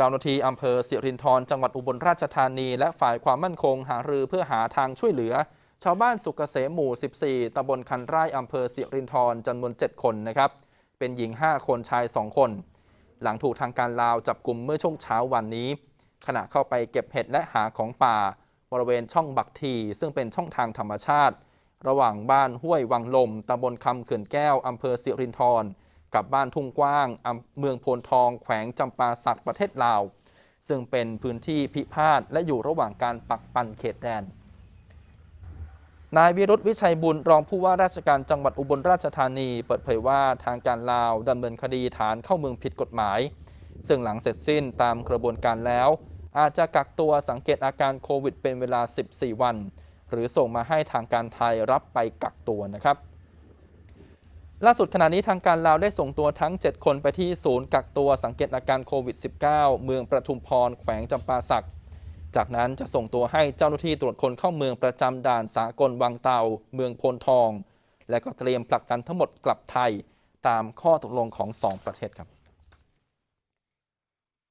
เจ้าหน้าที่อำเภอสิรินธรจังหวัดอุบลราชธานี และฝ่ายความมั่นคงหารือเพื่อหาทางช่วยเหลือ ชาวบ้านสุกเกษมหมู่ 14ตำบลคันไร่อำเภอสิรินธรจำนวน 7 คนนะครับเป็นหญิง 5 คนชาย 2 คน หลังถูกทางการลาวจับกลุ่มเมื่อช่วงเช้าวันนี้ ขณะเข้าไปเก็บเห็ดและหาของป่า บริเวณช่องบักที ซึ่งเป็นช่องทางธรรมชาติ ระหว่างบ้านห้วยวังลมตำบลคำเขื่อนแก้วอำเภอสิรินธร กับบ้านทุ่งกว้างเมืองโพนทองแขวงจำปาสักประเทศลาว ซึ่งเป็นพื้นที่พิพาทและอยู่ระหว่างการปักปันเขตแดน นายวิรุธวิชัยบุญรองผู้ว่าราชการจังหวัดอุบลราชธานีเปิดเผยว่าทางการลาวดำเนินคดีฐานเข้าเมืองผิดกฎหมาย ซึ่งหลังเสร็จสิ้นตามกระบวนการแล้ว อาจจะกักตัวสังเกตอาการโควิดเป็นเวลา 14 วัน หรือส่งมาให้ทางการไทยรับไปกักตัวนะครับ ล่าสุดขณะนี้ทางการลาวได้ส่งตัวทั้ง 7 คนไปที่ศูนย์กักตัวสังเกตอาการโควิด -19 เมืองประทุมพรแขวงจำปาสัก จากนั้นจะส่งตัวให้เจ้าหน้าที่ตรวจคนเข้าเมืองประจำด่านสากลวังเตา เมืองโพนทอง และก็เตรียมผลักดันทั้งหมดกลับไทย ตามข้อตกลงของ 2 ประเทศครับ